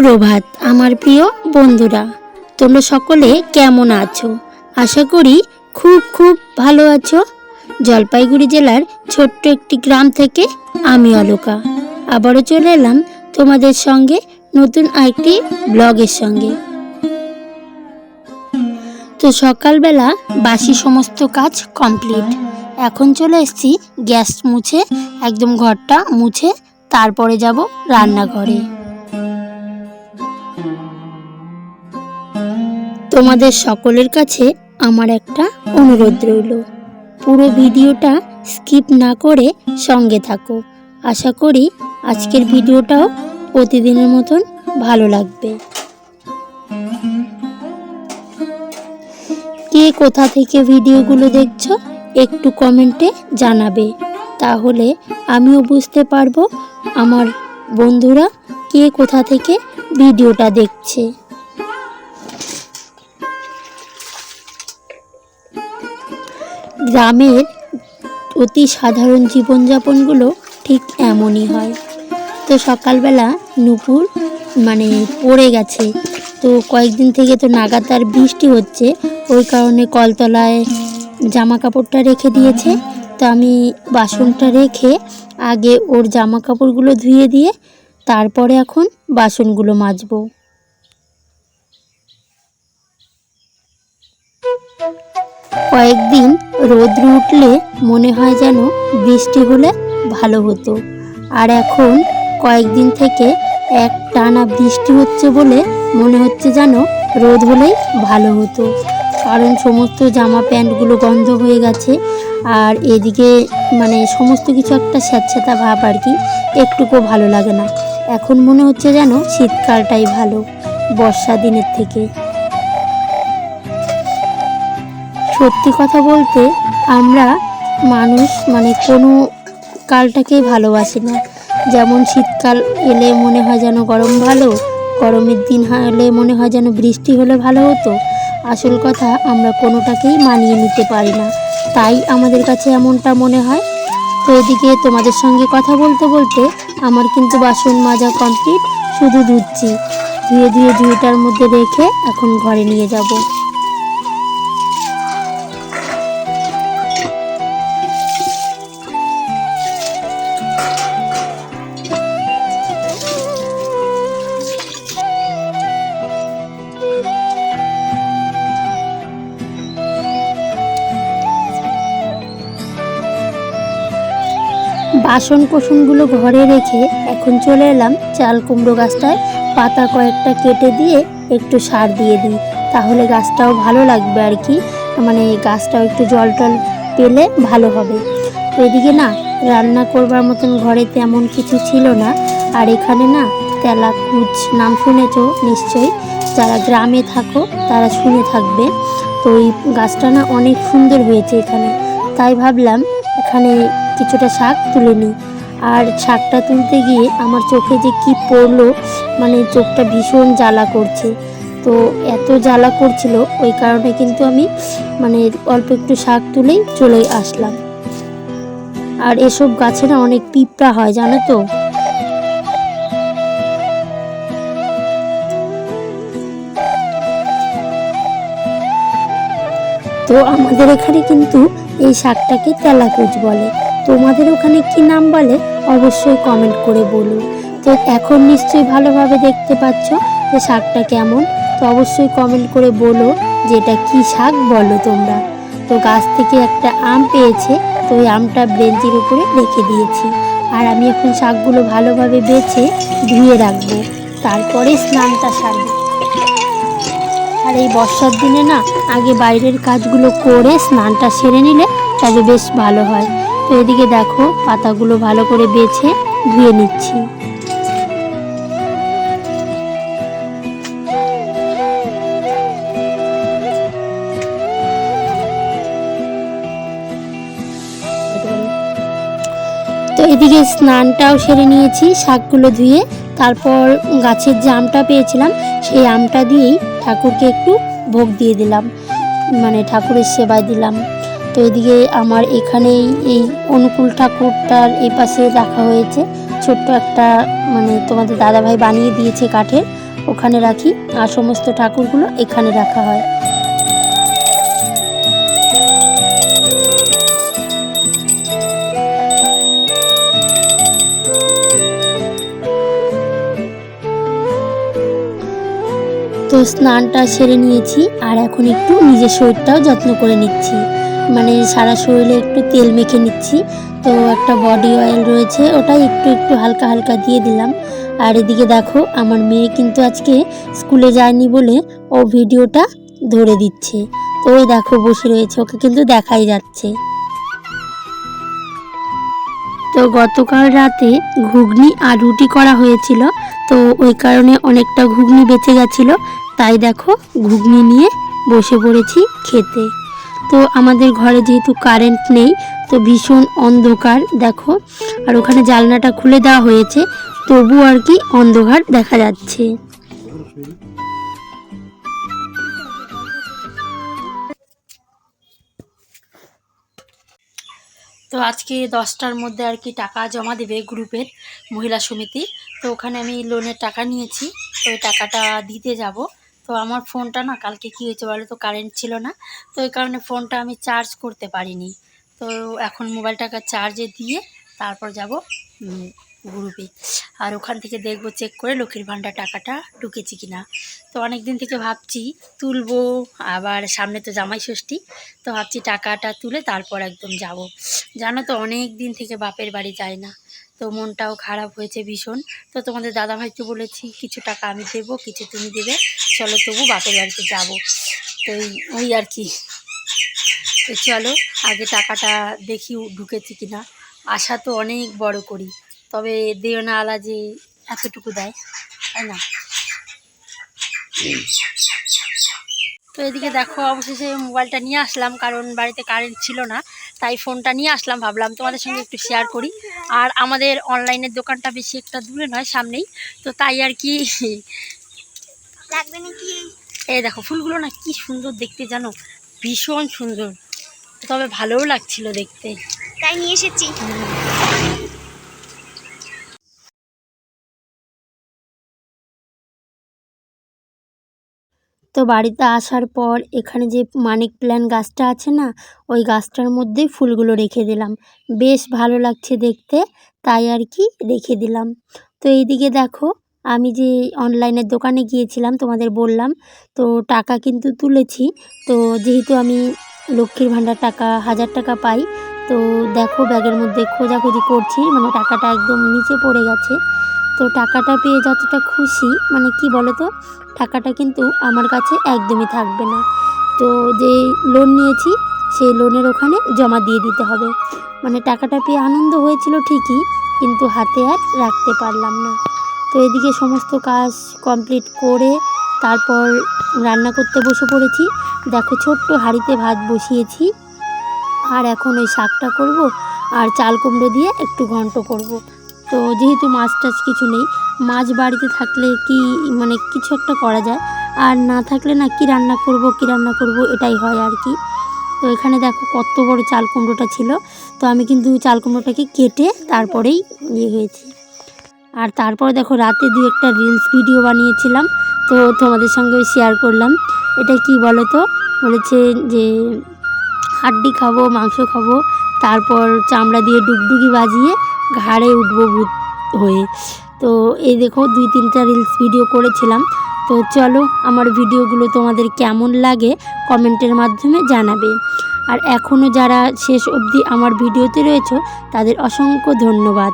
সুপ্রভাত আমার প্রিয় বন্ধুরা, তোমরা সকলে কেমন আছো? আশা করি খুব খুব ভালো আছো। জলপাইগুড়ি জেলার ছোট্ট একটি গ্রাম থেকে আমি অলোকা। আবারও চলে এলাম তোমাদের সঙ্গে নতুন আরেকটি ব্লগের সঙ্গে। তো সকালবেলা বাসি সমস্ত কাজ কমপ্লিট। এখন চলে এসেছি গ্যাস মুছে, একদম ঘরটা মুছে, তারপরে যাব রান্নাঘরে। তোমাদের সকলের কাছে আমার একটা অনুরোধ রইল। পুরো ভিডিওটা স্কিপ না করে সঙ্গে থাকো। আশা করি আজকের ভিডিওটাও প্রতিদিনের মতন ভালো লাগবে। কে কোথা থেকে ভিডিওগুলো দেখছ একটু কমেন্টে জানাবে। তাহলে আমিও বুঝতে পারব আমার বন্ধুরা কে কোথা থেকে ভিডিওটা দেখছে। গ্রামের অতি সাধারণ জীবনযাপনগুলো ঠিক এমনই হয়। তো সকালবেলা নুপুর মানে পড়ে গেছে। তো কয়েকদিন থেকে তো নাগাতার বৃষ্টি হচ্ছে। ওই কারণে কলতলায় জামা কাপড়টা রেখে দিয়েছে। তো আমি বাসনটা রেখে আগে ওর জামা কাপড়গুলো ধুয়ে দিয়ে তারপরে এখন বাসনগুলো মাজবো। কয়েকদিন রোদ্র উঠলে মনে হয় যেন বৃষ্টি হলে ভালো হতো। আর এখন কয়েকদিন থেকে এক টানা বৃষ্টি হচ্ছে বলে মনে হচ্ছে যেন রোদ হলেই ভালো হতো। কারণ সমস্ত জামা প্যান্টগুলো গন্ধ হয়ে গেছে আর এদিকে মানে সমস্ত কিছু একটা স্যাঁতস্যাঁতা ভাব আর কি, একটুকু ভালো লাগে না। এখন মনে হচ্ছে যেন শীতকালটাই ভালো, বর্ষা দিনের থেকে। সত্যি কথা বলতে আমরা মানুষ মানে কোনো কালটাকেই ভালোবাসি না। যেমন শীতকাল এলে মনে হয় যেন গরম ভালো, গরমের দিন হলে মনে হয় যেন বৃষ্টি হলে ভালো হতো। আসল কথা আমরা কোনোটাকেই মানিয়ে নিতে পারি না। তাই আমাদের কাছে এমনটা মনে হয়। তো এদিকে তোমাদের সঙ্গে কথা বলতে বলতে আমার কিন্তু বাসন মাজা কমপ্লিট শুধু ধুচ্ছি। ধুয়ে ধুয়ে ধুয়েটার মধ্যে রেখে এখন ঘরে নিয়ে যাব। বাসন কোসনগুলো ঘরে রেখে এখন চলে এলাম চাল কুমড়ো গাছটায়। পাতা কয়েকটা কেটে দিয়ে একটু সার দিয়ে দিই। তাহলে গাছটাও ভালো লাগবে আর কি। মানে গাছটাও একটু জল টল পেলে ভালো হবে। তো এদিকে না, রান্না করবার মতন ঘরে তেমন কিছু ছিল না। আর এখানে না তেলা কুচ নাম শুনেছো নিশ্চয়ই? যারা গ্রামে থাকো, তারা শুনে থাকবে। তো এই গাছটা না অনেক সুন্দর হয়েছে এখানে। তাই ভাবলাম এখানে কিছুটা শাক তুলে নিই। আর শাকটা তুলতে গিয়ে আমার চোখে যে কি পড়ল মানে চোখটা ভীষণ জ্বালা করছে। তো এত জ্বালা করছিল, ওই কারণে কিন্তু আমি মানে অল্প একটু শাক তুলেই চলে আসলাম। আর এসব গাছে না অনেক পিঁপড়া হয়, জানো তো? তো আমাদের এখানে কিন্তু এই শাকটাকে তেলাকুচ বলে। তোমাদের ওখানে কি নাম বলে? অবশ্যই কমেন্ট করে বলো। তো এখন নিশ্চয়ই ভালোভাবে দেখতে পাচ্ছ যে শাকটা কেমন। তো অবশ্যই কমেন্ট করে বলো যে এটা কী শাক বলো তোমরা। তো গাছ থেকে একটা আম পেয়েছে, তো ওই আমটা বেঞ্চির উপরে রেখে দিয়েছি। আর আমি এখন শাকগুলো ভালোভাবে বেছে ধুয়ে রাখব। তারপরে স্নানটা সারবো। আর এই বর্ষার দিনে না, আগে বাইরের কাজগুলো করে স্নানটা সেরে নিলে তবে বেশ ভালো হয়। তো এদিকে দেখো, পাতাগুলো ভালো করে বেছে ধুয়ে নিচ্ছি। তো এদিকে স্নানটাও সেরে নিয়েছি, শাকগুলো ধুয়ে। তারপর গাছের যে আমটা পেয়েছিলাম, সেই আমটা দিয়েই ঠাকুরকে একটু ভোগ দিয়ে দিলাম মানে ঠাকুরের সেবায় দিলাম। তো এদিকে আমার এখানেই এই অনুকূল ঠাকুরটার এই পাশে রাখা হয়েছে। ছোট্ট একটা মানে তোমাদের দাদাভাই বানিয়ে দিয়েছে কাঠের, ওখানে রাখি। আর সমস্ত ঠাকুরগুলো এখানে রাখা হয়। তো স্নানটা সেরে নিয়েছি, আর এখন একটু নিজের শরীরটাও যত্ন করে নিচ্ছি। মানে সারা শরীরে একটু তেল মেখে নিচ্ছি। তো একটা বডি অয়েল রয়েছে ওটাই একটু একটু হালকা হালকা দিয়ে দিলাম। আর এদিকে দেখো, আমার মেয়ে কিন্তু আজকে স্কুলে যায়নি বলে ও ভিডিওটা ধরে দিচ্ছে। তো ওই দেখো, বসে রয়েছে, ওকে কিন্তু দেখাই যাচ্ছে। তো গতকাল রাতে ঘুগনি আর রুটি করা হয়েছিল, তো ওই কারণে অনেকটা ঘুগনি বেঁচে গেছিল। তাই দেখো, ঘুগনি নিয়ে বসে পড়েছি খেতে। তো আমাদের ঘরে যেহেতু কারেন্ট নেই, তো ভীষণ অন্ধকার, দেখো। আর ওখানে জানলাটা খুলে দেওয়া হয়েছে, তবু আর কি অন্ধকার দেখা যাচ্ছে। তো আজকে দশটার মধ্যে আর কি টাকা জমা দেবে গ্রুপের মহিলা সমিতি। তো ওখানে আমি লোনের টাকা নিয়েছি ওই টাকাটা দিতে যাব। তো আমার ফোনটা না কালকে কী হয়েছে বলো তো? কারেন্ট ছিল না। তো ওই কারণে ফোনটা আমি চার্জ করতে পারিনি। তো এখন মোবাইলটাকে চার্জে দিয়ে তারপর যাব গ্রুপে আর ওখান থেকে দেখব চেক করে লক্ষ্মীর ভাণ্ডার টাকাটা ঢুকেছি কিনা। তো অনেক দিন থেকে ভাবছি তুলবো, আবার সামনে তো জামাই ষষ্ঠী। তো ভাবছি টাকাটা তুলে তারপর একদম যাব। জানো তো অনেক দিন থেকে বাপের বাড়ি যায় না। তো মনটাও খারাপ হয়েছে ভীষণ। তো তোমাদের দাদাভাইকে বলেছি, কিছু টাকা আমি দেবো, কিছু তুমি দেবে। চলো, তবু বাপের বাড়িতে যাব। তো ওই আর কি। তো চলো, আগে টাকাটা দেখি ঢুকেছি কিনা। আশা তো অনেক বড় করি, তবে দেও না আলা যে এতটুকু দেয়, তাই না? তো এদিকে দেখো, অবশেষে মোবাইলটা নিয়ে আসলাম, কারণ বাড়িতে কারেন্ট ছিল না, তাই ফোনটা নিয়ে আসলাম, ভাবলাম তোমাদের সঙ্গে একটু শেয়ার করি। আর আমাদের অনলাইনের দোকানটা বেশি একটা দূরে নয়, সামনেই। তো তাই আর কি লাগবে নাকি? এই দেখো ফুলগুলো না কি সুন্দর দেখতে জানো? ভীষণ সুন্দর। তবে ভালোও লাগছিল দেখতে। তাই নিয়ে এসেছি। তো বাড়িতে আসার পর এখানে যে মানিক প্ল্যান গাছটা আছে না ওই গাছটার মধ্যেই ফুলগুলো রেখে দিলাম। বেশ ভালো লাগছে দেখতে তাই আর কি রেখে দিলাম। তো এইদিকে দেখো আমি যে অনলাইনের দোকানে গিয়েছিলাম, তোমাদের বললাম, তো টাকা কিন্তু তুলেছি। তো যেহেতু আমি লক্ষ্মীর ভাণ্ডার টাকা, হাজার টাকা পাই, তো দেখো ব্যাগের মধ্যে খোঁজাখুঁজি করছি মানে টাকাটা একদম নিচে পড়ে গেছে। তো টাকাটা পেয়ে যতটা খুশি মানে কি বলো তো টাকাটা কিন্তু আমার কাছে একদমই থাকবে না। তো যে লোন নিয়েছি, সেই লোনের ওখানে জমা দিয়ে দিতে হবে। মানে টাকাটা পেয়ে আনন্দ হয়েছিল ঠিকই, কিন্তু হাতে আর রাখতে পারলাম না। তো এদিকে সমস্ত কাজ কমপ্লিট করে তারপর রান্না করতে বসে পড়েছি। দেখো ছোট্ট হাঁড়িতে ভাত বসিয়েছি। আর এখন ওই শাকটা করব আর চাল কুমড়ো দিয়ে একটু ঘন্ট করব। তো যেহেতু মাছ টাছ কিছু নেই, মাছ বাড়িতে থাকলে কি মানে কিছু একটা করা যায়। আর না থাকলে না কি রান্না করব, কি রান্না করব, এটাই হয় আর কি। তো এখানে দেখো কত বড় চাল কুমড়োটা ছিল। তো আমি কিন্তু চাল কুমড়োটাকে কেটে তারপরেই ইয়ে হয়েছে। আর তারপর দেখো রাতে দু একটা রিলস ভিডিও বানিয়েছিলাম, তো তোমাদের সঙ্গে শেয়ার করলাম। এটা কি বলো তো বলেছে যে, হাড্ডি খাব, মাংস খাব, তারপর চামড়া দিয়ে ডুগডুগি বাজিয়ে ঘাড়ে উঠবো ভূত হয়ে। তো এই দেখো দুই তিনটা রিলস ভিডিও করেছিলাম। তো চলো আমার ভিডিওগুলো তোমাদের কেমন লাগে কমেন্টের মাধ্যমে জানাবে। আর এখনও যারা শেষ অবধি আমার ভিডিওতে রয়েছে, তাদের অসংখ্য ধন্যবাদ।